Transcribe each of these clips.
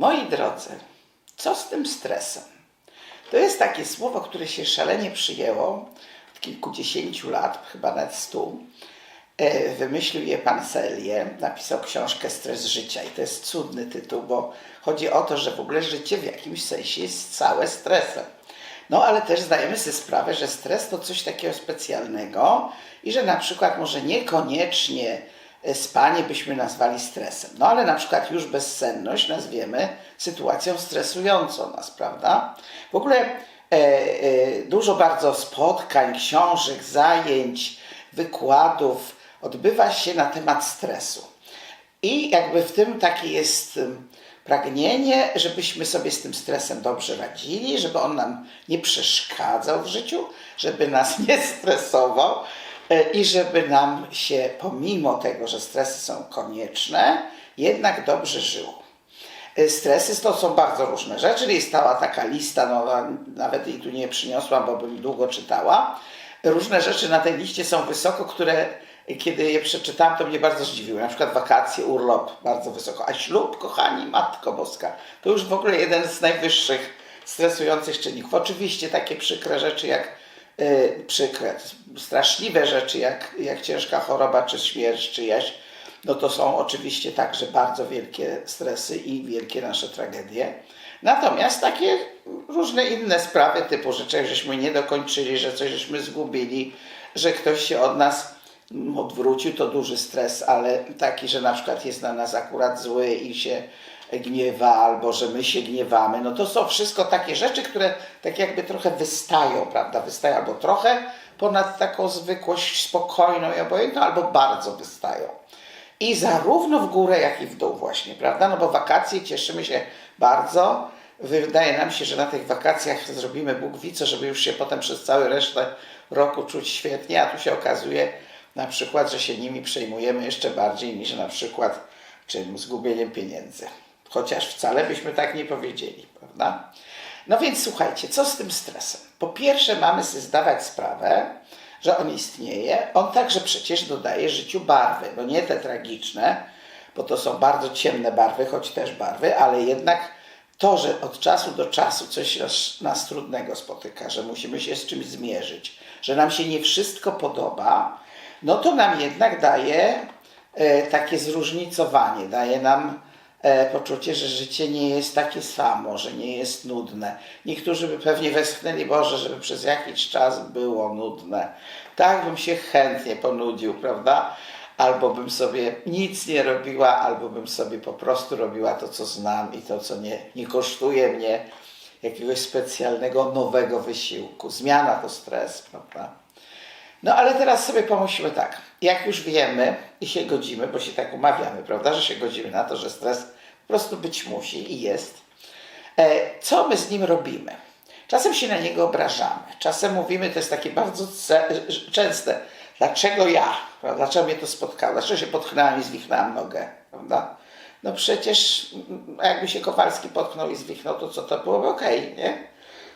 Moi drodzy, co z tym stresem? To jest takie słowo, które się szalenie przyjęło od kilkudziesięciu lat, chyba nawet stu. E, Wymyślił je pan Selye, napisał książkę Stres życia i to jest cudny tytuł, bo chodzi o to, że w ogóle życie w jakimś sensie jest całe stresem. No ale też zdajemy sobie sprawę, że stres to coś takiego specjalnego i że na przykład może niekoniecznie spanie byśmy nazwali stresem. No ale na przykład już bezsenność nazwiemy sytuacją stresującą nas, prawda? W ogóle e, e, dużo bardzo spotkań, książek, zajęć, wykładów odbywa się na temat stresu. I jakby w tym takie jest pragnienie, żebyśmy sobie z tym stresem dobrze radzili, żeby on nam nie przeszkadzał w życiu, żeby nas nie stresował i żeby nam się, pomimo tego, że stresy są konieczne, jednak dobrze żyło. E, Stresy to są bardzo różne rzeczy. Jest cała taka lista, no, nawet jej tu nie przyniosłam, bo bym długo czytała. Różne rzeczy na tej liście są wysoko, które kiedy je przeczytałam, to mnie bardzo zdziwiły. Na przykład wakacje, urlop bardzo wysoko. A ślub, kochani, Matko Boska, to już w ogóle jeden z najwyższych stresujących czynników. Oczywiście takie przykre rzeczy jak przykre, straszliwe rzeczy jak, jak ciężka choroba czy śmierć czyjaś, no to są oczywiście także bardzo wielkie stresy i wielkie nasze tragedie. Natomiast takie różne inne sprawy, typu, że czegoś żeśmy nie dokończyli, że coś żeśmy zgubili, że ktoś się od nas odwrócił, to duży stres, ale taki, że na przykład jest na nas akurat zły i się gniewa, albo że my się gniewamy, no to są wszystko takie rzeczy, które tak jakby trochę wystają, prawda? Wystają albo trochę ponad taką zwykłość spokojną i obojętną, albo bardzo wystają. I zarówno w górę, jak i w dół właśnie, prawda? No bo wakacje cieszymy się bardzo. Wydaje nam się, że na tych wakacjach zrobimy Bóg wie co, żeby już się potem przez całą resztę roku czuć świetnie, a tu się okazuje na przykład, że się nimi przejmujemy jeszcze bardziej niż na przykład czym zgubieniem pieniędzy. Chociaż wcale byśmy tak nie powiedzieli, prawda? No więc słuchajcie, co z tym stresem? Po pierwsze mamy sobie zdawać sprawę, że on istnieje. On także przecież dodaje życiu barwy. No nie te tragiczne, bo to są bardzo ciemne barwy, choć też barwy, ale jednak to, że od czasu do czasu coś nas, trudnego spotyka, że musimy się z czymś zmierzyć, że nam się nie wszystko podoba, no to nam jednak daje e, takie zróżnicowanie, daje nam poczucie, że życie nie jest takie samo, że nie jest nudne. Niektórzy by pewnie westchnęli, Boże, żeby przez jakiś czas było nudne. Tak bym się chętnie ponudził, prawda? Albo bym sobie nic nie robiła, albo bym sobie po prostu robiła to, co znam i to, co nie, nie kosztuje mnie jakiegoś specjalnego, nowego wysiłku. Zmiana to stres, prawda? No ale teraz sobie pomyślmy tak, jak już wiemy i się godzimy, bo się tak umawiamy, prawda, że się godzimy na to, że stres po prostu być musi i jest, e, co my z nim robimy? Czasem się na niego obrażamy, czasem mówimy, to jest takie bardzo częste, dlaczego ja, dlaczego mnie to spotkało, dlaczego się potknęłam i zwichnęłam nogę, prawda? No przecież mm, jakby się Kowalski potknął i zwichnął, to co, to byłoby okej, nie?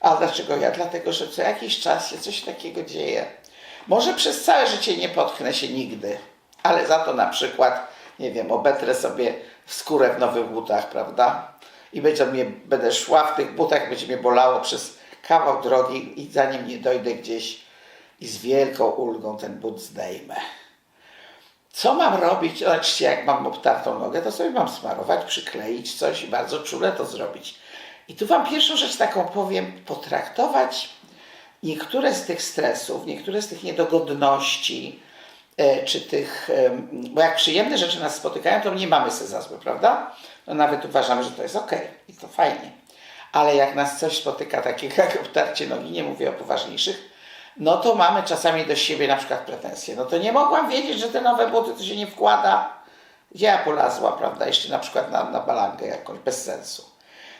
A dlaczego ja? Dlatego, że co jakiś czas się coś takiego dzieje. Może przez całe życie nie potknę się nigdy, ale za to na przykład, nie wiem, obetrę sobie w skórę w nowych butach, prawda? I będzie mnie, będę szła w tych butach, będzie mnie bolało przez kawał drogi i zanim nie dojdę gdzieś i z wielką ulgą ten but zdejmę. Co mam robić? Oczywiście jak mam obtartą nogę, to sobie mam smarować, przykleić coś i bardzo czule to zrobić. I tu wam pierwszą rzecz taką powiem, potraktować niektóre z tych stresów, niektóre z tych niedogodności, e, czy tych, em, bo jak przyjemne rzeczy nas spotykają, to nie mamy se za złe, prawda? No nawet uważamy, że to jest ok i to fajnie. Ale jak nas coś spotyka takiego jak obtarcie nogi, nie mówię o poważniejszych, no to mamy czasami do siebie na przykład pretensje. No to nie mogłam wiedzieć, że te nowe buty to się nie wkłada. Gdzie ja polazła, prawda? Jeszcze na przykład na, na balangę jakąś, bez sensu.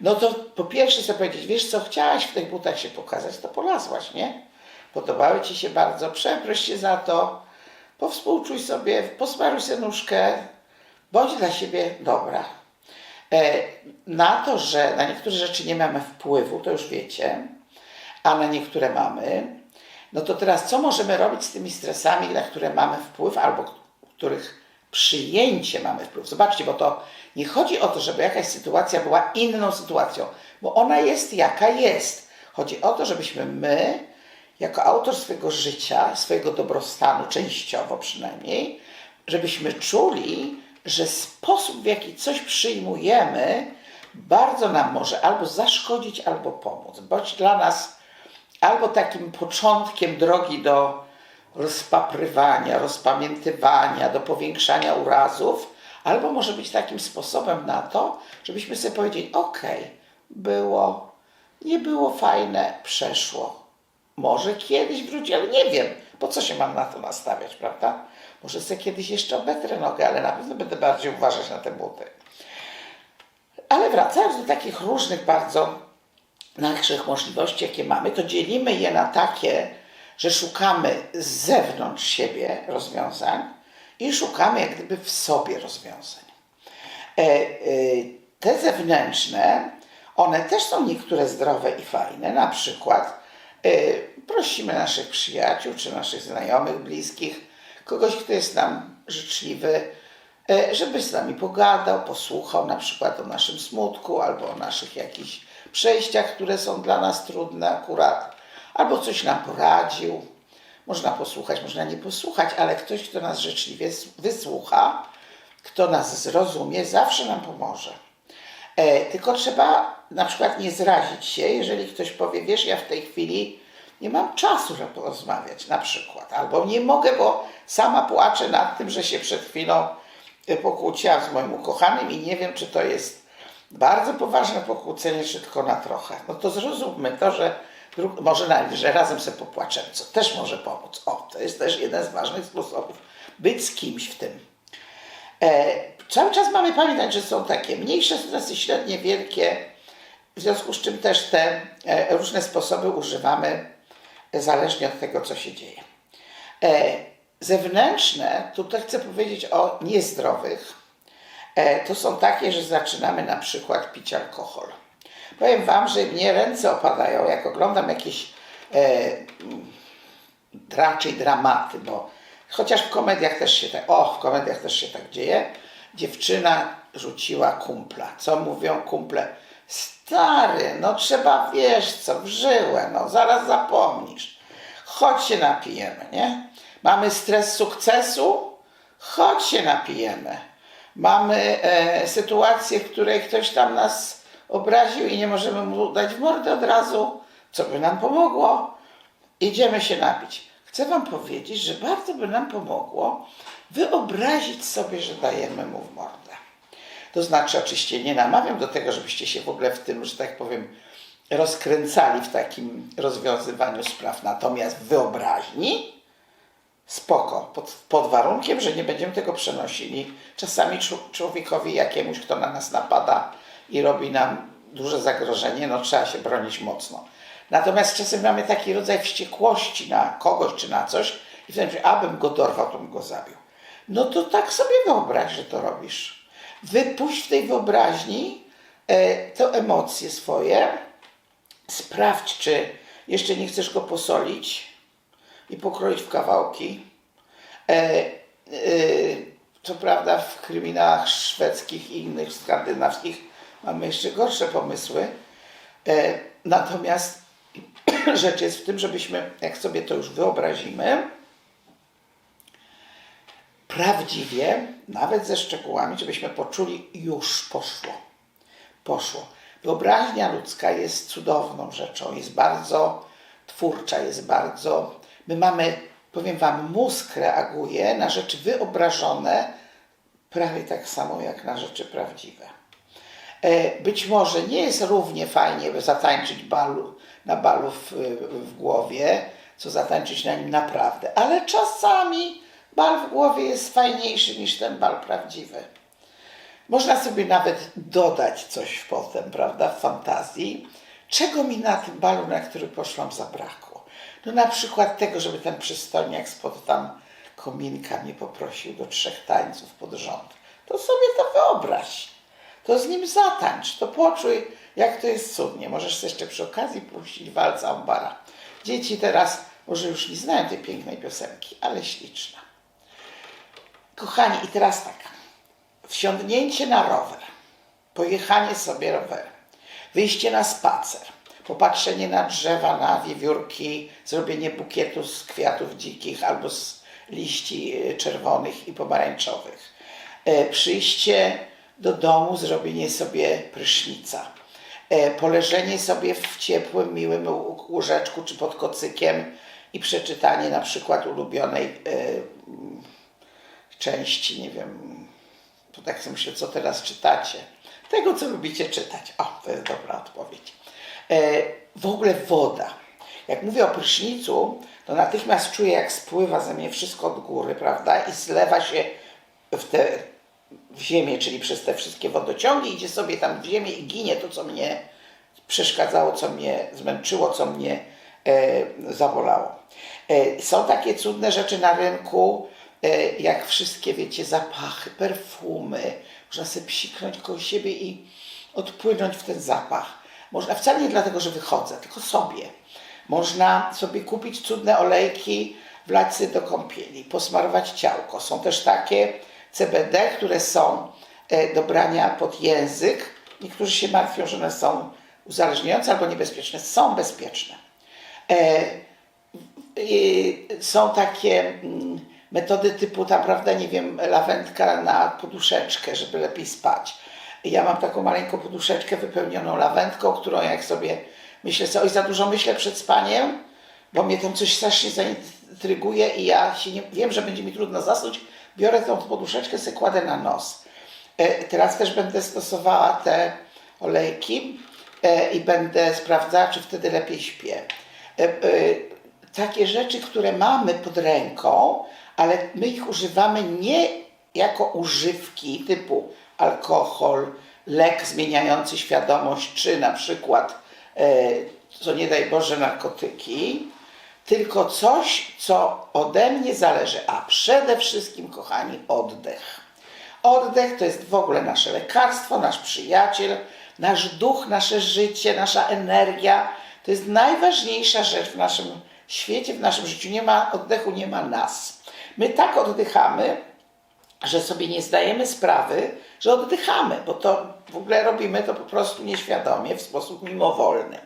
No to po pierwsze sobie powiedzieć, wiesz co, chciałaś w tych butach się pokazać, to polazłaś, nie? Podobały ci się bardzo, przeproś się za to, powspółczuj sobie, posmaruj sobie nóżkę, bądź dla siebie dobra. E, na to, że na niektóre rzeczy nie mamy wpływu, to już wiecie, a na niektóre mamy, no to teraz co możemy robić z tymi stresami, na które mamy wpływ albo których przyjęcie mamy wpływ. Zobaczcie, bo to nie chodzi o to, żeby jakaś sytuacja była inną sytuacją, bo ona jest jaka jest. Chodzi o to, żebyśmy my, jako autor swojego życia, swojego dobrostanu, częściowo przynajmniej, żebyśmy czuli, że sposób, w jaki coś przyjmujemy, bardzo nam może albo zaszkodzić, albo pomóc. Bądź dla nas albo takim początkiem drogi do rozpaprywania, rozpamiętywania, do powiększania urazów, albo może być takim sposobem na to, żebyśmy sobie powiedzieli: OK, było, nie było fajne, przeszło. Może kiedyś wróci, ale nie wiem, po co się mam na to nastawiać, prawda? Może sobie kiedyś jeszcze obetrę nogę, ale na pewno będę bardziej uważać na te buty. Ale wracając do takich różnych bardzo naszych możliwości, jakie mamy, to dzielimy je na takie, że szukamy z zewnątrz siebie rozwiązań i szukamy jak gdyby w sobie rozwiązań. E, e, te zewnętrzne, one też są niektóre zdrowe i fajne. Na przykład e, prosimy naszych przyjaciół czy naszych znajomych, bliskich, kogoś, kto jest nam życzliwy, żeby z nami pogadał, posłuchał na przykład o naszym smutku albo o naszych jakichś przejściach, które są dla nas trudne akurat, albo coś nam poradził. Można posłuchać, można nie posłuchać, ale ktoś, kto nas życzliwie wysłucha, kto nas zrozumie, zawsze nam pomoże. E, tylko trzeba na przykład nie zrazić się, jeżeli ktoś powie, wiesz, ja w tej chwili nie mam czasu, żeby porozmawiać, na przykład, albo nie mogę, bo sama płaczę nad tym, że się przed chwilą e, pokłóciłam z moim ukochanym i nie wiem, czy to jest bardzo poważne pokłócenie, czy tylko na trochę. No to zrozummy to, że dru- może nawet, że razem sobie popłaczemy, co też może pomóc. O, to jest też jeden z ważnych sposobów. Być z kimś w tym. E, cały czas mamy pamiętać, że są takie mniejsze stresy, średnie, wielkie, w związku z czym też te e, różne sposoby używamy e, zależnie od tego, co się dzieje. E, zewnętrzne, tutaj chcę powiedzieć o niezdrowych, e, to są takie, że zaczynamy na przykład pić alkohol. Powiem Wam, że mnie ręce opadają, jak oglądam jakieś e, raczej dramaty, bo chociaż w komediach też się tak, o, w komediach też się tak dzieje. Dziewczyna rzuciła kumpla. Co mówią kumple? Stary, no trzeba, wiesz co, w żyłę, no zaraz zapomnisz. Chodź się napijemy, nie? Mamy stres sukcesu? Chodź się napijemy. Mamy e, sytuację, w której ktoś tam nas obraził i nie możemy mu dać w mordę od razu, co by nam pomogło? Idziemy się napić. Chcę Wam powiedzieć, że bardzo by nam pomogło wyobrazić sobie, że dajemy mu w mordę. To znaczy, oczywiście nie namawiam do tego, żebyście się w ogóle w tym, że tak powiem, rozkręcali w takim rozwiązywaniu spraw. Natomiast wyobraźni spoko, pod, pod warunkiem, że nie będziemy tego przenosili czasami człowiekowi jakiemuś, kto na nas napada i robi nam duże zagrożenie, no trzeba się bronić mocno. Natomiast czasem mamy taki rodzaj wściekłości na kogoś czy na coś i wtedy mówię, abym go dorwał, to bym go zabił. No to tak sobie wyobraź, że to robisz. Wypuść w tej wyobraźni e, te emocje swoje, sprawdź, czy jeszcze nie chcesz go posolić i pokroić w kawałki. E, e, co prawda w kryminałach szwedzkich i innych skandynawskich mamy jeszcze gorsze pomysły. E, natomiast rzecz jest w tym, żebyśmy, jak sobie to już wyobrazimy, prawdziwie, nawet ze szczegółami, żebyśmy poczuli, już poszło. Poszło. Wyobraźnia ludzka jest cudowną rzeczą, jest bardzo twórcza, jest bardzo. My mamy, powiem Wam, mózg reaguje na rzeczy wyobrażone prawie tak samo jak na rzeczy prawdziwe. E, Być może nie jest równie fajnie zatańczyć balu, na balu w, w głowie, co zatańczyć na nim naprawdę, ale czasami bal w głowie jest fajniejszy niż ten bal prawdziwy. Można sobie nawet dodać coś potem, prawda, w fantazji, czego mi na tym balu, na który poszłam, zabrakło. No na przykład tego, żeby ten przystojniak spod tam kominka mnie poprosił do trzech tańców pod rząd. To sobie to wyobraź. To z nim zatańcz, to poczuj, jak to jest cudnie. Możesz jeszcze przy okazji puścić walca Ambara. Dzieci teraz może już nie znają tej pięknej piosenki, ale śliczna. Kochani, i teraz tak. Wsiądnięcie na rower, pojechanie sobie rowerem, wyjście na spacer, popatrzenie na drzewa, na wiewiórki, zrobienie bukietu z kwiatów dzikich albo z liści e, czerwonych i pomarańczowych, e, przyjście do domu, zrobienie sobie prysznica, e, poleżenie sobie w ciepłym, miłym łó- łóżeczku czy pod kocykiem i przeczytanie na przykład ulubionej e, części, nie wiem, to tak sobie myślę, co teraz czytacie. Tego, co lubicie czytać. O, to jest dobra odpowiedź. E, w ogóle woda. Jak mówię o prysznicu, to natychmiast czuję, jak spływa ze mnie wszystko od góry, prawda? I zlewa się w tę w ziemię, czyli przez te wszystkie wodociągi, idzie sobie tam w ziemię i ginie to, co mnie przeszkadzało, co mnie zmęczyło, co mnie e, zabolało. E, są takie cudne rzeczy na rynku, e, jak wszystkie, wiecie, zapachy, perfumy. Można sobie psiknąć koło siebie i odpłynąć w ten zapach. Można wcale nie dlatego, że wychodzę, tylko sobie. Można sobie kupić cudne olejki, wlać sobie do kąpieli, posmarować ciałko. Są też takie CBD, które są e, do brania pod język. Niektórzy się martwią, że one są uzależniające albo niebezpieczne. Są bezpieczne. E, są takie mm, metody typu, tam, prawda, nie wiem, lawendka na poduszeczkę, żeby lepiej spać. Ja mam taką maleńką poduszeczkę wypełnioną lawendką, którą jak sobie myślę sobie, oj, za dużo myślę przed spaniem, bo mnie tam coś strasznie zaintryguje i ja się nie, wiem, że będzie mi trudno zasnąć, biorę tą poduszeczkę, sobie kładę na nos. E, Teraz też będę stosowała te olejki e, i będę sprawdzała, czy wtedy lepiej śpię. E, Takie rzeczy, które mamy pod ręką, ale my ich używamy nie jako używki typu alkohol, lek zmieniający świadomość, czy na przykład, co nie daj Boże, narkotyki, tylko coś, co ode mnie zależy, a przede wszystkim, kochani, oddech. Oddech to jest w ogóle nasze lekarstwo, nasz przyjaciel, nasz duch, nasze życie, nasza energia. To jest najważniejsza rzecz w naszym świecie, w naszym życiu. Nie ma oddechu, nie ma nas. My tak oddychamy, że sobie nie zdajemy sprawy, że oddychamy, bo to w ogóle robimy to po prostu nieświadomie, w sposób mimowolny.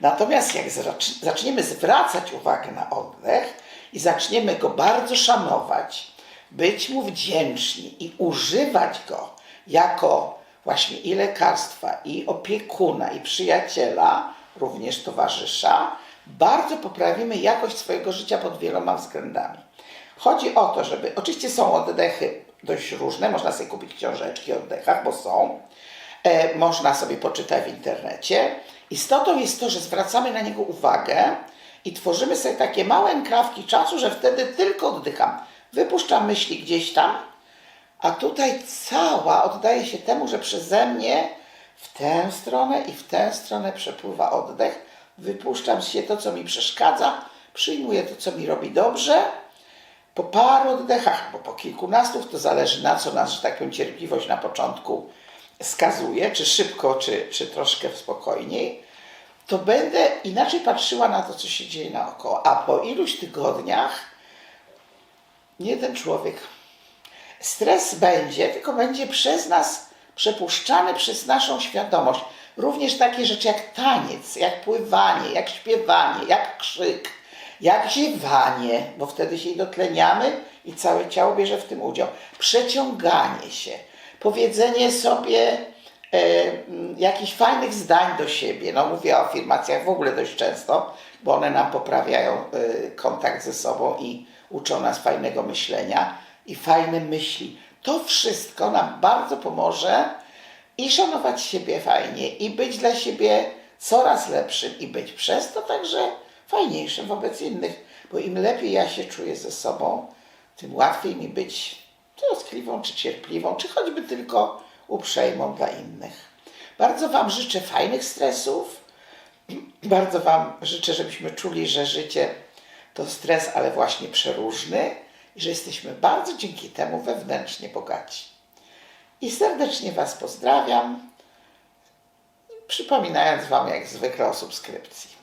Natomiast jak zacz- zaczniemy zwracać uwagę na oddech i zaczniemy go bardzo szanować, być mu wdzięczni i używać go jako właśnie i lekarstwa, i opiekuna, i przyjaciela, również towarzysza, bardzo poprawimy jakość swojego życia pod wieloma względami. Chodzi o to, żeby. Oczywiście są oddechy dość różne, można sobie kupić książeczki o oddechach, bo są. E, można sobie poczytać w internecie. Istotą jest to, że zwracamy na niego uwagę i tworzymy sobie takie małe enkrawki czasu, że wtedy tylko oddycham. Wypuszczam myśli gdzieś tam, a tutaj cała oddaje się temu, że przeze mnie w tę stronę i w tę stronę przepływa oddech. Wypuszczam się to, co mi przeszkadza, przyjmuję to, co mi robi dobrze. Po paru oddechach, bo po kilkunastu, to zależy na co nas, tak powiem, cierpliwość na początku skazuje, czy szybko, czy, czy troszkę spokojniej, to będę inaczej patrzyła na to, co się dzieje naokoło. A po iluś tygodniach nie ten człowiek. Stres będzie, tylko będzie przez nas przepuszczany przez naszą świadomość. Również takie rzeczy jak taniec, jak pływanie, jak śpiewanie, jak krzyk, jak ziewanie, bo wtedy się dotleniamy i całe ciało bierze w tym udział. Przeciąganie się, powiedzenie sobie e, jakichś fajnych zdań do siebie. No mówię o afirmacjach w ogóle dość często, bo one nam poprawiają e, kontakt ze sobą i uczą nas fajnego myślenia i fajne myśli. To wszystko nam bardzo pomoże i szanować siebie fajnie, i być dla siebie coraz lepszym, i być przez to także fajniejszym wobec innych. Bo im lepiej ja się czuję ze sobą, tym łatwiej mi być troskliwą, czy cierpliwą, czy choćby tylko uprzejmą dla innych. Bardzo Wam życzę fajnych stresów. Bardzo Wam życzę, żebyśmy czuli, że życie to stres, ale właśnie przeróżny i że jesteśmy bardzo dzięki temu wewnętrznie bogaci. I serdecznie Was pozdrawiam, przypominając Wam jak zwykle o subskrypcji.